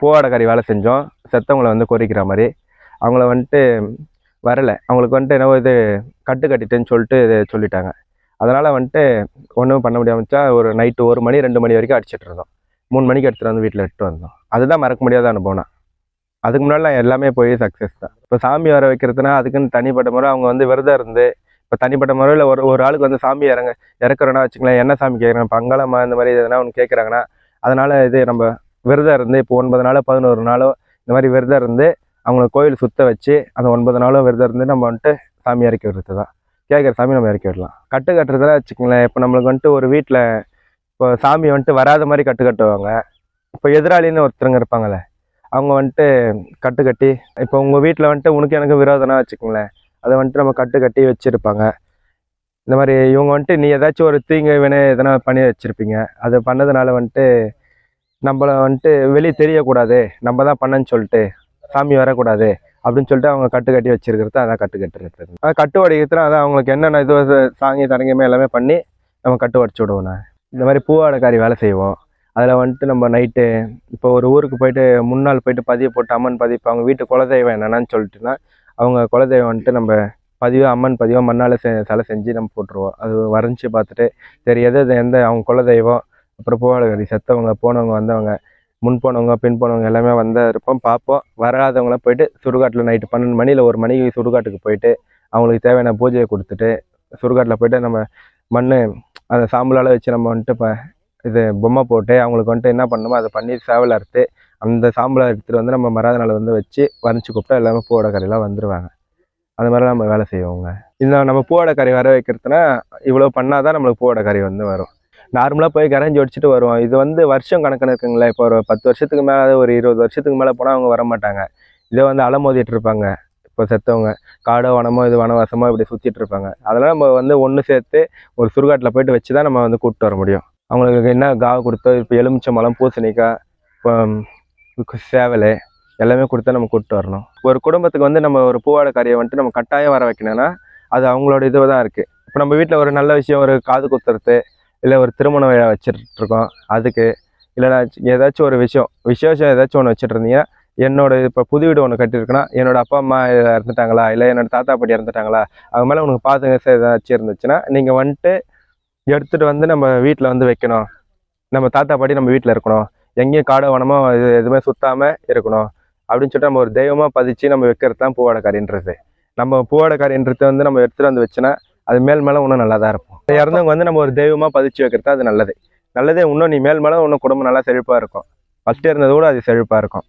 பூவாடைக்காரி வேலை செஞ்சோம். செத்தவங்களை வந்து குறைக்கிற மாதிரி. அவங்கள வந்துட்டு வரலை. அவங்களுக்கு வந்துட்டு என்னவோ இது கட்டு கட்டிட்டேன்னு சொல்லிட்டு இது சொல்லிட்டாங்க. அதனால் வந்துட்டு ஒன்றும் பண்ண முடியாமச்சா ஒரு நைட்டு ஒரு மணி ரெண்டு மணி வரைக்கும் அடிச்சிட்டு இருந்தோம். மூணு மணிக்கு எடுத்துகிட்டு வந்து வீட்டில் எடுத்துகிட்டு வந்தோம். அதுதான் மறக்க முடியாத அனுபவம் அதுக்கு முன்னாடி எல்லாமே போய் சக்ஸஸ் தான். இப்போ சாமி வர வைக்கிறதுனா அதுக்குன்னு தனிப்பட்ட முறை அவங்க வந்து விரதம் இருந்து இப்போ தனிப்பட்ட முறையில் ஒரு ஒரு ஆளுக்கு வந்து சாமி இறங்க இறக்குறோன்னா வச்சுக்கலாம் என்ன சாமி கேட்குறாங்க பங்களமா இந்த மாதிரி எதனா ஒன்று கேட்குறாங்கன்னா அதனால் இது நம்ம விரதம் இருந்து இப்போ ஒன்பது நாளோ பதினோரு நாளோ இந்த மாதிரி விரதம் இருந்து அவங்கள கோயில் சுத்த வச்சு அந்த ஒன்பது நாளும் விரதம் இருந்து நம்ம வந்துட்டு சாமி இறக்கி விடுறது தான். கேட்குற சாமி நம்ம இறக்கி விடலாம். கட்டு கட்டுறதுலாம் வச்சுக்கோங்களேன். இப்போ நம்மளுக்கு வந்துட்டு ஒரு வீட்டில் இப்போ சாமி வந்துட்டு வராத மாதிரி கட்டு கட்டுவாங்க. இப்போ எதிராளின்னு ஒருத்தருங்க இருப்பாங்கள்ல அவங்க வந்துட்டு கட்டு கட்டி இப்போ உங்கள் வீட்டில் வந்துட்டு உனக்கு எனக்கு விரோதம்னா வச்சுக்கோங்களேன் அதை வந்துட்டு நம்ம கட்டு கட்டி வச்சுருப்பாங்க. இந்த மாதிரி இவங்க வந்துட்டு நீ ஏதாச்சும் ஒரு தீங்கு வேணும் எதனா பண்ணி வச்சுருப்பீங்க. அது பண்ணதுனால வந்துட்டு நம்மளை வந்துட்டு வெளியே தெரியக்கூடாது. நம்ம தான் பண்ணேன்னு சொல்லிட்டு சாமி வரக்கூடாது அப்படின்னு சொல்லிட்டு அவங்க கட்டு கட்டி வச்சிருக்கிறது அதான் கட்டு கட்டுறது. அது கட்டு உடைக்கிறதுல அதான் அவங்களுக்கு என்னென்ன இது சாங்கி தரங்கமே எல்லாமே பண்ணி நம்ம கட்டு உடச்சி விடுவோம் நான். இந்த மாதிரி பூவாடைக்காரி வேலை செய்வோம். அதில் வந்துட்டு நம்ம நைட்டு இப்போ ஒரு ஊருக்கு போயிட்டு முன்னாள் போயிட்டு பதிவு போட்டு அம்மன் பதிவு இப்போ அவங்க வீட்டு குலதெய்வம் என்னென்னு சொல்லிட்டுனா அவங்க குலதெய்வம் வந்துட்டு நம்ம பதிவு அம்மன் பதிவாக மண்ணால் செ சிலை செஞ்சு நம்ம போட்டுருவோம். அது வரைஞ்சி பார்த்துட்டு சரி எது எது எந்த அவங்க குலதெய்வம் அப்புறம் பூவாடைக்காரி செத்தவங்க போனவங்க வந்தவங்க முன் போனவங்க பின் போனவங்க எல்லாமே வந்த இருப்போம் பார்ப்போம் வராதவங்களாம் போயிட்டு சுடுகாட்டில் நைட்டு பன்னெண்டு மணியில் ஒரு மணிக்கு சுடுகாட்டுக்கு போயிட்டு அவங்களுக்கு தேவையான பூஜையை கொடுத்துட்டு சுடுகாட்டில் போயிட்டு நம்ம மண் அந்த சாம்பலால் வச்சு நம்ம வந்துட்டு இப்போ இது பொம்மை போட்டு அவங்களுக்கு வந்துட்டு என்ன பண்ணணுமோ அதை பண்ணி சேவல் அறுத்து அந்த சாம்பலை எடுத்துகிட்டு வந்து நம்ம மறாத நாள் வந்து வச்சு வரைஞ்சி கூப்பிட்டா எல்லாமே பூவோட கரையெல்லாம் வந்துடுவாங்க அந்த மாதிரிலாம் நம்ம வேலை செய்வோங்க. இந்த நம்ம பூவோட கறி வர வைக்கிறதுனா இவ்வளோ பண்ணால் தான் நம்மளுக்கு பூவோட கறி வந்து வரும். நார்மலாக போய் கரைஞ்சி ஒடிச்சிட்டு வருவோம். இது வந்து வருஷம் கணக்குன்னு இருக்குங்களே. இப்போ ஒரு பத்து வருஷத்துக்கு மேலே ஒரு இருபது வருஷத்துக்கு மேலே போனால் அவங்க வர மாட்டாங்க இதை வந்து அலமோதிட்டு இருப்பாங்க. இப்போ செத்தவங்க. காடோ வனமோ இது வனவாசமோ இப்படி சுற்றிட்டு இருப்பாங்க. அதெல்லாம் நம்ம வந்து ஒன்று சேர்த்து ஒரு சுடுகாட்டில் போயிட்டு வச்சு தான் நம்ம வந்து கூப்பிட்டு வர முடியும். அவங்களுக்கு என்ன காவை கொடுத்தோ இப்போ எலுமிச்சம்பழம் பூசணிக்காய் இப்போ சேவல் எல்லாமே கொடுத்தா நம்ம கூப்பிட்டு வரணும். ஒரு குடும்பத்துக்கு வந்து நம்ம ஒரு பூவாடை கறியை வந்துட்டு நம்ம கட்டாயம் வர வைக்கணும்னா அது அவங்களோட இதுவாக தான் இருக்குது இப்போ நம்ம வீட்டில் ஒரு நல்ல விஷயம் ஒரு காது குத்துறது இல்லை ஒரு திருமண விழா வச்சுட்டு அதுக்கு இல்லைனா ஏதாச்சும் ஒரு விஷயம் விசேஷம் ஏதாச்சும் ஒன்று வச்சுட்டு இருந்தீங்கன்னா என்னோட இப்போ புது வீடு ஒன்று கட்டியிருக்குன்னா என்னோட அப்பா அம்மா இறந்துட்டாங்களா? இல்லை என்னோட தாத்தா பாட்டி இறந்துட்டாங்களா? அவங்க மேலே உனக்கு பாதுகாப்பு ஏதாச்சும் இருந்துச்சுன்னா நீங்கள் வந்துட்டு எடுத்துகிட்டு வந்து நம்ம வீட்டில் வந்து வைக்கணும். நம்ம தாத்தா பாட்டி நம்ம வீட்டில் இருக்கணும். எங்கேயும் காடு வனமோ இது எதுவுமே சுத்தாமல் இருக்கணும். அப்படின்னு சொல்லிட்டு நம்ம ஒரு தெய்வமாக பதிச்சு நம்ம வைக்கிறது தான் பூவாடைக்காரின்றது நம்ம பூவாடைக்காரின்றது வந்து நம்ம எடுத்துகிட்டு வந்து வச்சுன்னா அது மேல் மேலே இன்னும் நல்லா தான் இருக்கும் இறந்தவங்க வந்து நம்ம ஒரு தெய்வமாக பதிச்சு வைக்கிறது அது நல்லது. நல்லதே இன்னும் நீ மேல் மேலே இன்னும் குடும்பம் நல்லா செழிப்பாக இருக்கும். ஃபஸ்ட்டு இருந்ததை விட அது செழிப்பாக இருக்கும்.